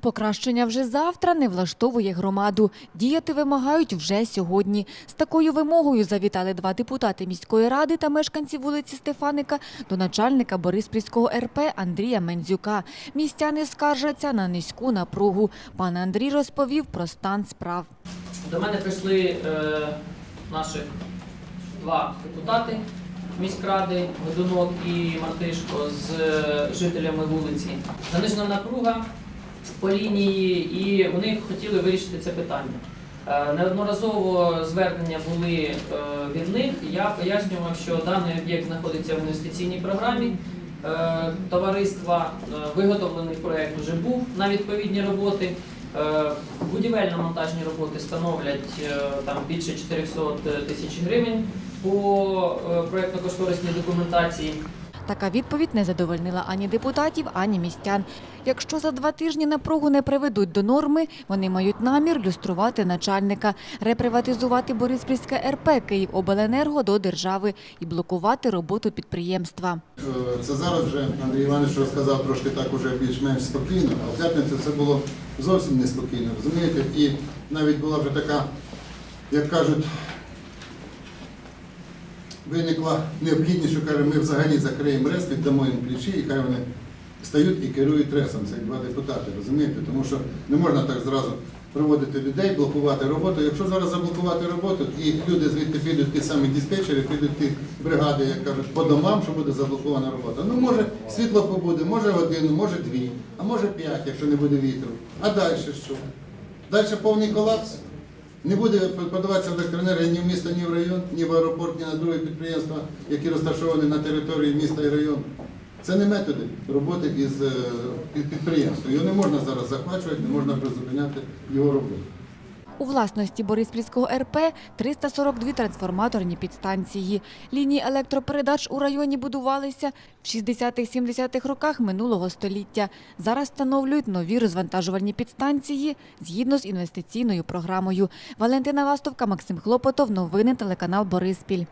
Покращення вже завтра не влаштовує громаду. Діяти вимагають вже сьогодні. З такою вимогою завітали два депутати міської ради та мешканці вулиці Стефаника до начальника Бориспільського РП Андрія Мензюка. Містяни скаржаться на низьку напругу. Пан Андрій розповів про стан справ. До мене прийшли е, наші два депутати міськради, Годунок і Мартишко з е, жителями вулиці. Занижена напруга по лінії, і вони хотіли вирішити це питання. Е, Неодноразово звернення були е, від них. Я пояснював, що даний об'єкт знаходиться в інвестиційній програмі е, товариства. Виготовлений проект вже був на відповідні роботи. Будівельно-монтажні роботи становлять там більше 400 тисяч гривень по проєктно-кошторисній документації. Така відповідь не задовольнила ані депутатів, ані містян. Якщо за два тижні напругу не приведуть до норми, вони мають намір люструвати начальника, реприватизувати Бориспільське РП Київобленерго до держави і блокувати роботу підприємства. Це зараз вже Андрій Іванович розказав трошки так уже більш-менш спокійно, а в п'ятницю це було зовсім неспокійно, розумієте? І навіть була вже така, як кажуть, виникла необхідність, що каже, ми взагалі закриємо РЕС, віддамо їм ключі, і хай вони стають і керують РЕСом, це два депутати, розумієте? Тому що не можна так зразу приводити людей, блокувати роботу. Якщо зараз заблокувати роботу, і люди звідти підуть ті самі диспетчери, підуть ті бригади, як кажуть, по домам, що буде заблокована робота. Ну, може, світло побуде, може годину, може дві, а може п'ять, якщо не буде вітру. А далі що? Далі повний колапс. Не буде подаватися електроенергія ні в місто, ні в район, ні в аеропорт, ні на другі підприємства, які розташовані на території міста і району. Це не методи роботи із е, під- підприємством. Його не можна зараз захвачувати, не можна призупиняти його роботу. У власності Бориспільського РП 342 трансформаторні підстанції. Лінії електропередач у районі будувалися в 60-70-х роках минулого століття. Зараз встановлюють нові розвантажувальні підстанції згідно з інвестиційною програмою. Валентина Ластовка, Максим Хлопотов. Новини телеканал Бориспіль.